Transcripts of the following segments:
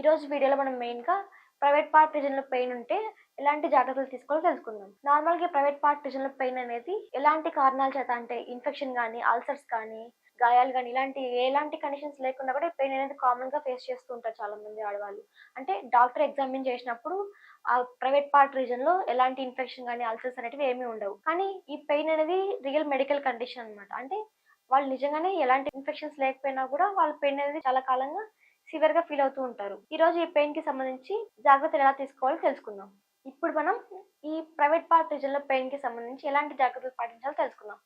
ఈరోజు వీడియోలో మనం మెయిన్గా ప్రైవేట్ పార్ట్ రీజన్లో పెయిన్ ఉంటే ఎలాంటి జాగ్రత్తలు తీసుకోవాలో తెలుసుకుందాం. నార్మల్గా ప్రైవేట్ పార్ట్ రీజన్లో పెయిన్ అనేది ఎలాంటి కారణాల చేత అంటే ఇన్ఫెక్షన్ కానీ అల్సర్స్ కానీ గాయాలు కానీ ఇలాంటి ఎలాంటి కండిషన్స్ లేకుండా కూడా పెయిన్ అనేది కామన్గా ఫేస్ చేస్తూ ఉంటారు చాలా మంది ఆడవాళ్ళు. అంటే డాక్టర్ ఎగ్జామిన్ చేసినప్పుడు ఆ ప్రైవేట్ పార్ట్ రీజన్లో ఎలాంటి ఇన్ఫెక్షన్ కానీ అల్సర్స్ అనేటివి ఏమీ ఉండవు. కానీ ఈ పెయిన్ అనేది రియల్ మెడికల్ కండిషన్ అనమాట అంటే వాళ్ళు నిజంగానే ఎలాంటి ఇన్ఫెక్షన్స్ లేకపోయినా కూడా వాళ్ళ పెయిన్ అనేది చాలా కాలంగా సివియర్గా ఫీల్ అవుతూ ఉంటారు. ఈ రోజు ఈ పెయిన్కి సంబంధించి జాగ్రత్తలు ఎలా తీసుకోవాలో తెలుసుకుందాం. ఇప్పుడు మనం ఈ ప్రైవేట్ పార్ట్ రీజన్లో పెయిన్కి సంబంధించి ఎలాంటి జాగ్రత్తలు పాటించాలో తెలుసుకుందాం.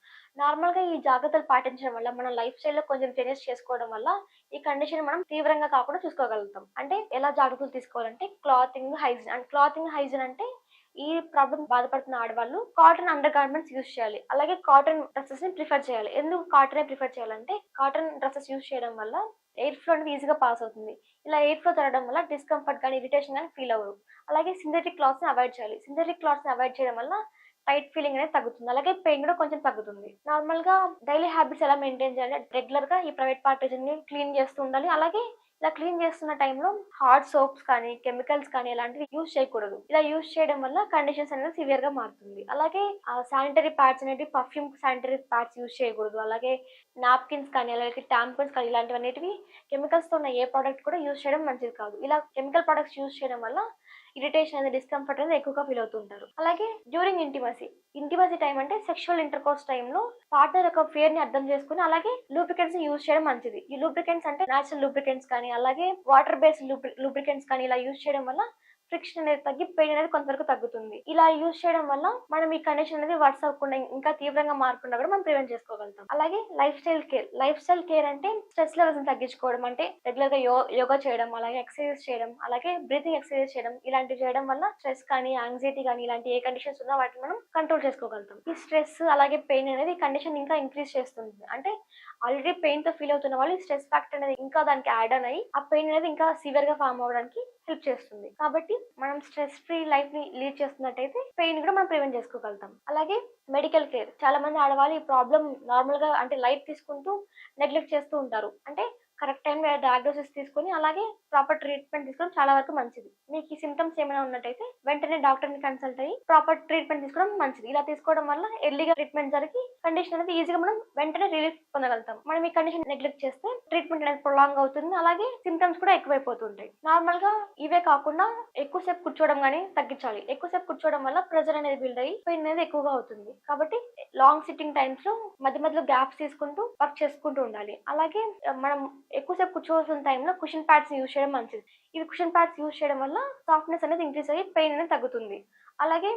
నార్మల్గా ఈ జాగ్రత్తలు పాటించడం వల్ల మన లైఫ్ స్టైల్లో కొంచెం చేంజెస్ చేసుకోవడం వల్ల ఈ కండిషన్ మనం తీవ్రంగా కాకుండా చూసుకోగలుగుతాం. అంటే ఎలా జాగ్రత్తలు తీసుకోవాలంటే clothing hygiene and clothing hygiene అంటే ఈ ప్రాబ్లం బాధపడుతున్న ఆడవాళ్ళు కాటన్ అండర్ గార్మెంట్స్ యూస్ చేయాలి. అలాగే కాటన్ డ్రెస్సెస్ని ప్రిఫర్ చేయాలి. ఎందుకు కాటన్ ప్రిఫర్ చేయాలంటే కాటన్ డ్రెస్సెస్ యూస్ చేయడం వల్ల ఎయిర్ ఫ్లో అనేది ఈజీగా పాస్ అవుతుంది. ఇలా ఎయిర్ ఫ్లో తిరగడం వల్ల డిస్కంఫర్ట్ కానీ ఇరిటేషన్ కానీ ఫీల్ అవ్వరు అలాగే సింథటిక్ క్లాత్స్ని అవాయిడ్ చేయాలి. సింథటిక్ క్లాత్స్ని అవాయిడ్ చేయడం వల్ల టైట్ ఫీలింగ్ అనేది తగ్గుతుంది. అలాగే పెయిన్ కూడా కొంచెం తగ్గుతుంది. నార్మల్గా డైలీ హ్యాబిట్స్ ఎలా మెయింటైన్ చేయాలి రెగ్యులర్గా ఈ ప్రైవేట్ పార్ట్ని క్లీన్ చేస్తూ ఉండాలి. అలాగే ఇలా క్లీన్ చేస్తున్న టైంలో హార్డ్ సోప్స్ కానీ కెమికల్స్ కానీ ఇలాంటివి యూజ్ చేయకూడదు. ఇలా యూజ్ చేయడం వల్ల కండిషన్స్ అనేది సివియర్గా మారుతుంది. అలాగే శానిటరీ ప్యాడ్స్ అనేవి పర్ఫ్యూమ్ శానిటరీ ప్యాడ్స్ యూజ్ చేయకూడదు. అలాగే నాప్కిన్స్ కానీ అలాగే టాంపన్స్ కానీ ఇలాంటివి అనేటివి కెమికల్స్తో ఉన్న ఏ ప్రోడక్ట్ కూడా యూజ్ చేయడం మంచిది కాదు. ఇలా కెమికల్ ప్రొడక్ట్స్ యూజ్ చేయడం వల్ల ఇరిటేషన్ అనేది డిస్కంఫర్ట్ అనేది ఎక్కువగా ఫీల్ అవుతుంటారు. అలాగే డ్యూరింగ్ ఇంటిమసీ ఇంటిమసీ టైం అంటే సెక్షువల్ ఇంటర్ కోర్స్ టైంలో పార్ట్నర్ యొక్క ఫియర్ని అర్థం చేసుకుని అలాగే లూబ్రికెంట్స్ యూజ్ చేయడం మంచిది. ఈ లూబ్రికెంట్స్ అంటే నేచురల్ లూబ్రికెంట్స్ కానీ అలాగే వాటర్ బేస్డ్ లూబ్రికెంట్స్ కానీ ఇలా యూజ్ చేయడం వల్ల ఫ్రిక్షన్ అనేది తగ్గి పెయిన్ అనేది కొంతవరకు తగ్గుతుంది. ఇలా యూజ్ చేయడం వల్ల మనం ఈ కండిషన్ అనేది వర్స్ అవ్వకుండా ఇంకా తీవ్రంగా మారకుండా కూడా మనం ప్రివెంట్ చేసుకోగలుగుతాం. అలాగే lifestyle care lifestyle care అంటే స్ట్రెస్ లెవెల్స్ తగ్గించుకోవడం అంటే రెగ్యులర్గా యో యోగా చేయడం అలాగే ఎక్సర్సైజ్ చేయడం అలాగే బ్రీతింగ్ ఎక్సర్సైజ్ చేయడం ఇలాంటివి చేయడం వల్ల స్ట్రెస్ కానీ యాంగ్జైటీ కానీ ఇలాంటి ఏ కండిషన్స్ ఉన్నా వాటిని మనం కంట్రోల్ చేసుకోగలుగుతాం. ఈ స్ట్రెస్ అలాగే పెయిన్ అనేది కండిషన్ ఇంకా ఇంక్రీజ్ చేస్తుంది. అంటే ఆల్రెడీ పెయిన్తో ఫీల్ అవుతున్న వాళ్ళు స్ట్రెస్ ఫ్యాక్టర్ అనేది ఇంకా దానికి యాడ్ అన్ అయ్యి ఆ పెయిన్ అనేది ఇంకా సివియర్గా ఫామ్ అవడానికి హెల్ప్ చేస్తుంది. కాబట్టి మనం స్ట్రెస్ ఫ్రీ లైఫ్ని లీడ్ చేస్తున్నట్టయితే పెయిన్ కూడా మనం ప్రివెంట్ చేసుకోగలుగుతాం. అలాగే మెడికల్ కేర్. చాలా మంది ఆడవాళ్ళు ఈ ప్రాబ్లం నార్మల్గా అంటే లైట్ తీసుకుంటూ నెగ్లెక్ట్ చేస్తూ ఉంటారు. అంటే కరెక్ట్ టైం డయాగ్నోసిస్ తీసుకొని అలాగే ప్రాపర్ ట్రీట్మెంట్ తీసుకోవడం చాలా వరకు మంచిది. మీకు ఈ సిమ్టమ్స్ ఏమైనా ఉన్నట్టయితే వెంటనే డాక్టర్ని కన్సల్ట్ అయ్యి ప్రాపర్ ట్రీట్మెంట్ తీసుకోవడం మంచిది. ఇలా తీసుకోవడం వల్ల ఎర్లీగా ట్రీట్మెంట్ జరిగి కండిషన్ అనేది ఈజీగా మనం వెంటనే రిలీఫ్ పొందగలుగుతాం. మనం ఈ కండిషన్ నెగ్లెక్ట్ చేస్తే ట్రీట్మెంట్ అనేది ప్రొలాంగ్ అవుతుంది. అలాగే సిమ్టమ్స్ కూడా ఎక్కువైపోతుంటాయి. నార్మల్గా ఇవే కాకుండా ఎక్కువసేపు కూర్చోవడం కానీ తగ్గించాలి. ఎక్కువసేపు కూర్చోవడం వల్ల ప్రెజర్ అనేది బిల్డ్ అయ్యి పెయిన్ అనేది ఎక్కువగా అవుతుంది. కాబట్టి లాంగ్ సిట్టింగ్ టైమ్స్లో మధ్య మధ్యలో గ్యాప్స్ తీసుకుంటూ వర్క్ చేసుకుంటూ ఉండాలి. అలాగే మనం ఎక్కువసేపు కూర్చోవలసిన టైంలో కుషన్ ప్యాడ్స్ యూజ్ చేయడం మంచిది. ఇవి కుషన్ ప్యాడ్స్ యూజ్ చేయడం వల్ల సాఫ్ట్నెస్ అనేది ఇంక్రీజ్ అయ్యి పెయిన్ అనేది తగ్గుతుంది. అలాగే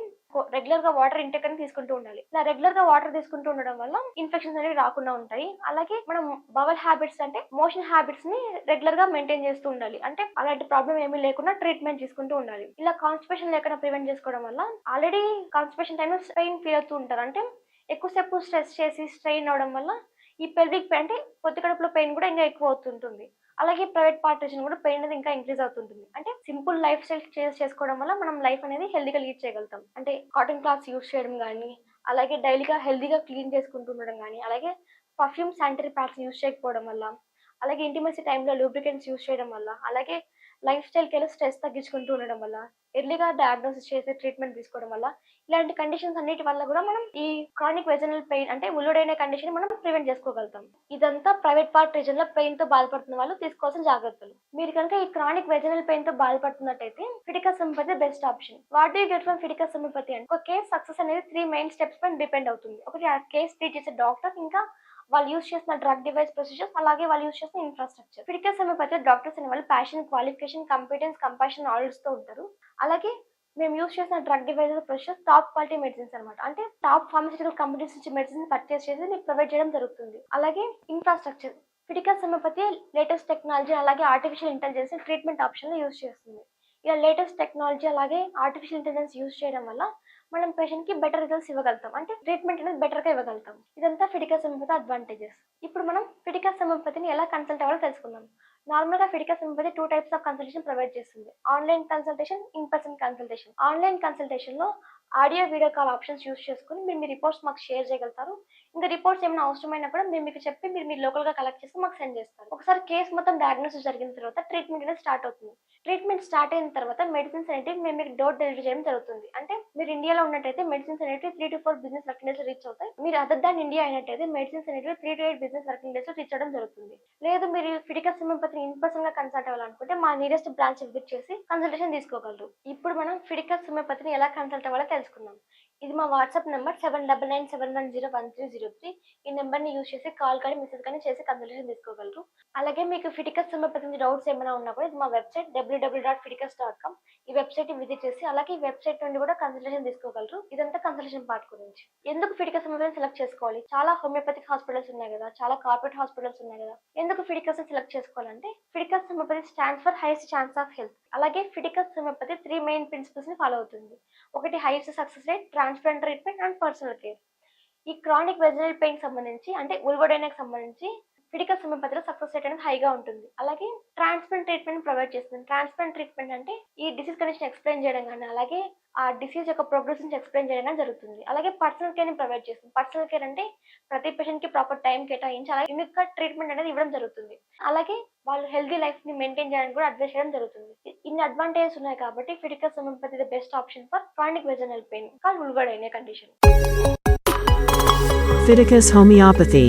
రెగ్యులర్గా వాటర్ ఇంటెక్ అని తీసుకుంటూ ఉండాలి. ఇలా రెగ్యులర్గా వాటర్ తీసుకుంటూ ఉండడం వల్ల ఇన్ఫెక్షన్స్ అనేవి రాకుండా ఉంటాయి. అలాగే మనం బవల్ హ్యాబిట్స్ అంటే మోషన్ హ్యాబిట్స్ని రెగ్యులర్గా మెయింటైన్ చేస్తూ ఉండాలి. అంటే అలాంటి ప్రాబ్లం ఏమీ లేకుండా ట్రీట్మెంట్ తీసుకుంటూ ఉండాలి. ఇలా కాన్స్టిపేషన్ లేకుండా ప్రివెంట్ చేసుకోవడం వల్ల ఆల్రెడీ కాన్స్టిపేషన్ టైంలో స్ట్రెయిన్ ఫీల్ అవుతూ ఉంటారు. అంటే ఎక్కువసేపు స్ట్రెస్ చేసి స్ట్రెయిన్ అవడం వల్ల ఈ పెల్విక్ అంటే పొత్తి కడుపులో పెయిన్ కూడా ఇంకా ఎక్కువ అవుతుంటుంది. అలాగే ప్రైవేట్ పార్టీషన్ కూడా పెయిన్ అనేది ఇంకా ఇంక్రీజ్ అవుతుంటుంది. అంటే సింపుల్ లైఫ్ స్టైల్ చేంజ్ చేసుకోవడం వల్ల మనం లైఫ్ అనేది హెల్దీగా లీడ్ చేయగలుగుతాం. అంటే కాటన్ క్లాత్స్ యూజ్ చేయడం కానీ అలాగే డైలీగా హెల్దీగా క్లీన్ చేసుకుంటూ ఉండడం కానీ అలాగే పర్ఫ్యూమ్ శానిటరీ ప్యాడ్స్ యూజ్ చేయకపోవడం వల్ల అలాగే ఇంటిమసీ టైంలో లూబ్రికెంట్స్ యూజ్ చేయడం వల్ల అలాగే లైఫ్ స్టైల్కి వెళ్ళి స్ట్రెస్ తగ్గించుకుంటూ ఉండడం వల్ల ఎర్లీగా డయాగ్నోసిస్ చేసి ట్రీట్మెంట్ తీసుకోవడం వల్ల ఇలాంటి కండిషన్స్ అన్నిటి వల్ల కూడా మనం ఈ క్రానిక్ వెజనల్ పెయిన్ అంటే ముల్లుడైన కండిషన్ మనం ప్రివెంట్ చేసుకోగలుగుతాం. ఇదంతా ప్రైవేట్ పార్ట్ రీజన్లో పెయిన్తో బాధపడుతున్న వాళ్ళు తీసుకోవాల్సిన జాగ్రత్తలు. మీరు కనుక ఈ క్రానిక్ వెజనల్ పెయిన్తో బాధపడుతున్నట్టయితే Fiticus homeopathy best option what do get from Fiticus homeopathy అంటే ఒక కేస్ సక్సెస్ అనేది త్రీ మెయిన్ స్టెప్స్ పైన డిపెండ్ అవుతుంది. ఒకటి ఆ కేస్ ట్రీట్ చేసే డాక్టర్ ఇంకా వాళ్ళు యూస్ చేసిన డ్రగ్ డివైస్ ప్రొసీజర్స్ అలాగే వాళ్ళు యూస్ చేసిన ఇన్ఫ్రాస్ట్రక్చర్ ఫిడికల్ సమపతి డాక్టర్స్ అనే వాళ్ళు ప్యాషన్ క్వాలిఫికేషన్ కంపిటెన్స్ కంపాషన్ నాలెడ్జ్తో ఉంటారు. అలాగే మేము యూస్ చేసిన drug devices process top quality medicines అనమాట అంటే టాప్ ఫార్మసిటికల్ కంపెనీస్ నుంచి మెడిసిన్స్ పర్చేస్ చేసి మీకు ప్రొవైడ్ చేయడం జరుగుతుంది. అలాగే infrastructure Fiticus homeopathy latest technology అలాగే artificial intelligence treatment option use చేస్తుంది. ఇలా లేటెస్ట్ టెక్నాలజీ అలాగే ఆర్టిఫిషియల్ ఇంటెలిజెన్స్ యూస్ చేయడం వల్ల మనం పేషెంట్కి బెటర్ రిజల్ట్స్ ఇవ్వగలుగుతాం. అంటే ట్రీట్మెంట్ అనేది బెటర్గా ఇవ్వగలుగుతాం. ఇదంతా ఫిడికా సంపతి అడ్వాంటేజెస్ ఇప్పుడు మనం ఫిడికా సమపతిని ఎలా కన్సల్ట్ అవ్వాలో తెలుసుకుందాం. నార్మల్గా Fiticus homeopathy two types of consultation provide చేస్తుంది. Online consultation in person consultation online కన్సల్టేషన్లో audio video call options use చేసుకుని మీరు మీ రిపోర్ట్స్ మాకు షేర్ చేయగలుగుతారు. ఇంకా రిపోర్ట్స్ ఏమైనా అవసరమైనా కూడా మేము మీకు చెప్పి మీరు మీరు లోకల్గా కలెక్ట్ చేసి మాకు సెండ్ చేస్తారు. ఒకసారి కేసు మొత్తం డయాగ్నోసిస్ జరిగిన తర్వాత ట్రీట్మెంట్ అనేది స్టార్ట్ అవుతుంది. ట్రీట్మెంట్ స్టార్ట్ అయిన తర్వాత మెడిసిన్స్ అనేటివి మేము మీకు డోర్ డెలివరీ చేయడం జరుగుతుంది. అంటే మీరు ఇండియాలో ఉన్నట్టయితే మెడిసిన్స్ అనేటివి three to four business working days reach అవుతాయి. మీరు అదర్ దాన్ ఇండియా అయినట్టయితే మెడిసిన్స్ అనేటివి three to eight business working days reach అవ్వడం జరుగుతుంది. లేదు మీరు ఫిడికల్ హోమియోపతిని ఇన్ పర్సన్గా కన్సల్ట్ అవ్వాలనుకుంటే మా నియరెస్ట్ బ్రాంచ్ విజిట్ చేసి కన్సల్టేషన్ తీసుకోగలరు. ఇప్పుడు మనం ఫిడికల్ హోమియోపతిని ఎలా కన్సల్ట్ అవ్వాలో తెలుసుకుందాం. ఇది మా WhatsApp number seven double nine seven one zero one three zero three. ఈ నెంబర్ని యూస్ చేసి కాల్ కానీ మెసేజ్ కానీ చేసి కన్సల్టేషన్ తీసుకోగలరు. అలాగే మీకు ఫిటికస్ సంబంధించిన డౌట్స్ ఏమైనా ఉన్నా కూడా ఇది మా website WW dot Fiticus dot com. ఈ వెబ్సైట్ విజిట్ చేసి అలాగే ఈ వెబ్సైట్ నుండి కూడా కన్సల్టేషన్ తీసుకోగలరు. ఇదంతా కన్సల్టేషన్ పార్ట్ గురించి. ఎందుకు ఫిటికస్ సంబంధించి సెలెక్ట్ చేసుకోవాలి? చాలా హోమియోపతిక్ హాస్పిటల్స్ ఉన్నాయి కదా చాలా కార్పొరేట్ హాస్పిటల్స్ ఉన్నాయి కదా. ఎందుకు ఫిటికస్ సెలెక్ట్ చేసుకోవాలంటే Fiticus homeopathy stand for highest chance of health. అలాగే ఫిటికస్ హోమియోపతి త్రీ మెయిన్ ప్రిన్సిపల్స్ని ఫాలో అవుతుంది. ఒకటి highest success rate transplant treatment and personal care. ఈ క్రానిక్ వెజినల్ పెయిన్ సంబంధించి అంటే ఉల్వడైనకి సంబంధించి ఫిడికల్ హోమియోపతిలో సక్సెస్ రేట్ అనేది హైగా ఉంటుంది. అలాగే ట్రాన్స్ప్లాంట్ ట్రీట్మెంట్ ప్రొవైడ్ చేస్తుంది. ట్రాన్స్ప్లాంట్ ట్రీట్మెంట్ అంటే ఈ డిసీజ్ కండిషన్ ఎక్స్ప్లెయిన్ చేయడం కానీ అలాగే ఆ డిసీజ్ యొక్క ప్రోగ్రెస్ నుంచి ఎక్స్ప్లెయిన్ చేయడం కానీ జరుగుతుంది. అలాగే పర్సనల్ కేర్ని ప్రొవైడ్ చేస్తుంది. పర్సనల్ కేర్ అంటే ప్రతి పేషెంట్కి ప్రాపర్ టైం కేటాయించి అలాగే యూనిక్ ట్రీట్మెంట్ అనేది ఇవ్వడం జరుగుతుంది. అలాగే వాళ్ళు హెల్తీ లైఫ్ని మెయింటైన్ చేయడానికి కూడా అడ్వైస్ చేయడం జరుగుతుంది. ఇన్ని అడ్వాంటేజెస్ ఉన్నాయి కాబట్టి Fiticus homeopathy the best option for chronic vaginal pain call vulvodynia condition Fiticus Homeopathy.